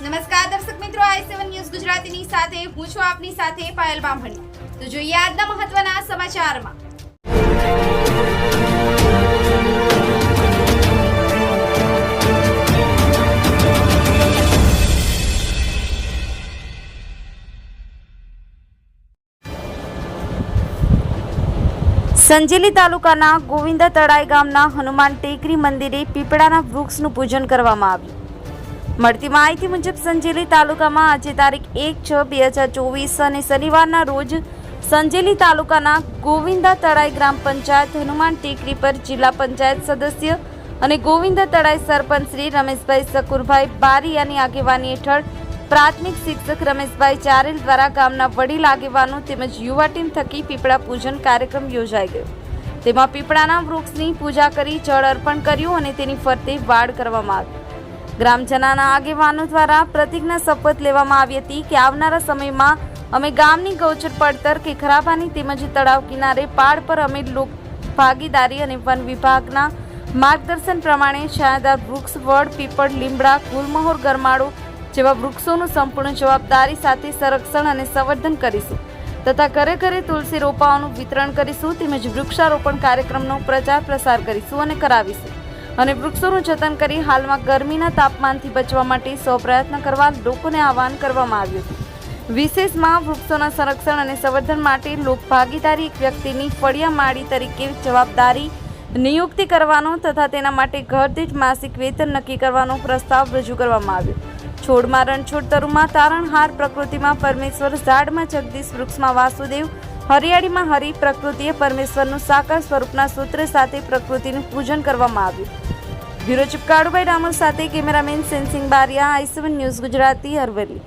નમસ્કાર દર્શક મિત્રો, આઈ સેવન ન્યૂઝ ગુજરાતીની સાથે, હું છું આપની સાથે પાયલ બામણી. તો જોઈએ આજના મહત્વના સમાચારમાં. સંજેલી તાલુકાના ગોવિંદ તળાઈ ગામના હનુમાન ટેકરી મંદિરે પીપળાના વૃક્ષનું પૂજન કરવામાં આવ્યું. મળતી માહિતી મુજબ સંજેલી તાલુકામાં આજે તારીખ એક છ બે હજાર ચોવીસ અને શનિવારના રોજ સંજેલી તાલુકાના ગોવિંદા તળાઈ ગ્રામ પંચાયત હનુમાન ટેકરી પર જિલ્લા પંચાયત સદસ્ય અને ગોવિંદા તળાઈ સરપંચ શ્રી રમેશભાઈ સકુરભાઈ બારિયાની આગેવાની હેઠળ પ્રાથમિક શિક્ષક રમેશભાઈ ચારેલ દ્વારા ગામના વડીલ આગેવાનો તેમજ યુવા ટીમ થકી પીપળા પૂજન કાર્યક્રમ યોજાઈ ગયો. તેમાં પીપળાના વૃક્ષની પૂજા કરી જળ અર્પણ કર્યું અને તેની ફરતે વાડ કરવામાં આવી. ગ્રામજનોના આગેવાનો દ્વારા પ્રતિજ્ઞા શપથ લેવામાં આવી હતી કે આવનારા સમયમાં અમે ગામની ગૌચર પડતર કે ખરાબાની તેમજ તળાવ કિનારે પાડ પર અમે લોક ભાગીદારી અને વન વિભાગના માર્ગદર્શન પ્રમાણે છાયાદાર વૃક્ષ, વડ, પીપળ, લીમડા ગુલમહોર ગરમાળો જેવા વૃક્ષોનું સંપૂર્ણ જવાબદારી સાથે સંરક્ષણ અને સંવર્ધન કરીશું તથા ઘરે ઘરે તુલસી રોપાઓનું વિતરણ કરીશું તેમજ વૃક્ષારોપણ કાર્યક્રમનો પ્રચાર પ્રસાર કરીશું અને કરાવીશું. અને વૃક્ષોનું જતન કરી હાલમાં ગરમીના તાપમાનથી બચવા માટે સૌ પ્રયત્ન કરવા લોકોને આહવાન કરવામાં આવ્યું. વિશેષમાં વૃક્ષોના સંરક્ષણ અને સંવર્ધન માટે લોકભાગીદારી એક વ્યક્તિની ફળિયા માળી તરીકે જવાબદારી નિયુક્તિ કરવાનો તથા તેના માટે ઘરદીઠ માસિક વેતન નક્કી કરવાનો પ્રસ્તાવ રજૂ કરવામાં આવ્યો. છોડમાં રણછોડ તરુમાં તારણહાર પ્રકૃતિમાં પરમેશ્વર ઝાડમાં જગદીશ વૃક્ષમાં વાસુદેવ હરિયાળીમાં હરિ પ્રકૃતિએ પરમેશ્વરનું સાકાર સ્વરૂપના સૂત્ર સાથે પ્રકૃતિનું પૂજન કરવામાં આવ્યું. બ્યુરો ચીફ કાળુભાઈ રામલ સાથે cameraman Sensing Bariya I seven news Gujarati Aravalli.